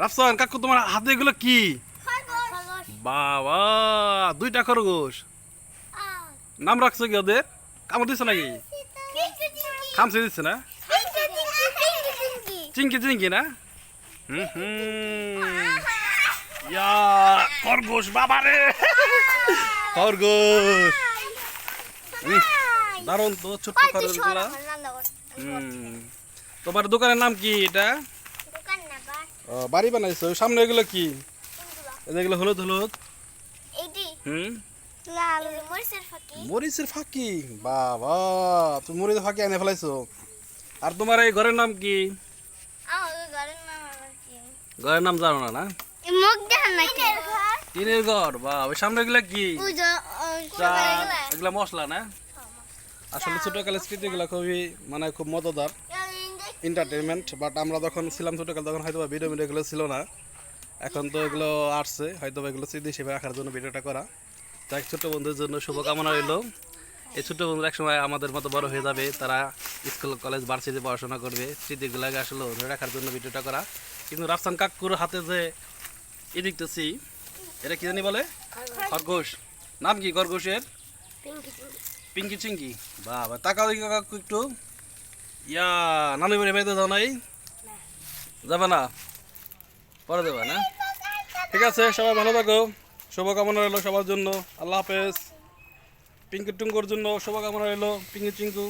রাফসান কাকু তোমার হাতে এগুলো কি? বাবা দুইটা খরগোশ। নাম রাখছো কি ওদের? কামড় দিচ্ছে নাকি? খামছে দিচ্ছে না? চিঙ্কি চিঙ্কি না? হুম হুম। ইয়া খরগোশ বাবা রে। খরগোশ। দারুণ তো ছোট্ট খরগোশগুলা। হুম। তোমার দোকানের নাম কি এটা? বাড়ি বানাইছো? সামনে এগুলো কি? এগুলো হলুদ হলুদ। হুম? মরিচের ফাঁকি। বাবা তুমি মরিচের ফাঁকি এনে ফেলাইছো। আর তোমার এই ঘরের নাম কি? ঘরের নাম জানো না না? টিনের ঘর। বা ওই সামনে এগুলো কি? এগুলা। মশলা না? আসলে ছোটকালের স্মৃতিগুলো খুবই মানে খুব মজাদার। এন্টারটেনমেন্ট বাট আমরা যখন ছিলাম ছোটকাল তখন হয়তো ভিডিও মিডিও এগুলো ছিল না। এখন তো এগুলো আসছে হয়তো বা এগুলো স্মৃতি হিসেবে রাখার জন্য ভিডিওটা করা। তাই ছোট বন্ধুদের জন্য শুভকামনা রইল। এই ছোট বন্ধুরা একসময় আমাদের মতো বড় হয়ে যাবে তারা স্কুল কলেজ ভার্সিটি পড়াশোনা করবে। স্মৃতিগুলোকে আসলে ধরে রাখার জন্য ভিডিওটা করা। কিন্তু রাফসান কাকুর হাতে যে ই দেখতেছি এটা কি জানি বলে? খরগোশ। নাম কি খরগোশের? পিঙ্কি। চিঙ্কি বাবা তাকাও কাকু একটু। ইয়া নানি বাড়ি মেয়েতে যাও নাই? যাবে না? পরে দেবে না? ঠিক আছে, সবাই ভালো থাকো। শুভকামনা রইল সবার জন্য। আল্লাহ হাফেজ। পিঙ্কি টুঙ্কুর জন্য শুভকামনা রইল। পিঙ্কি চিঙ্কু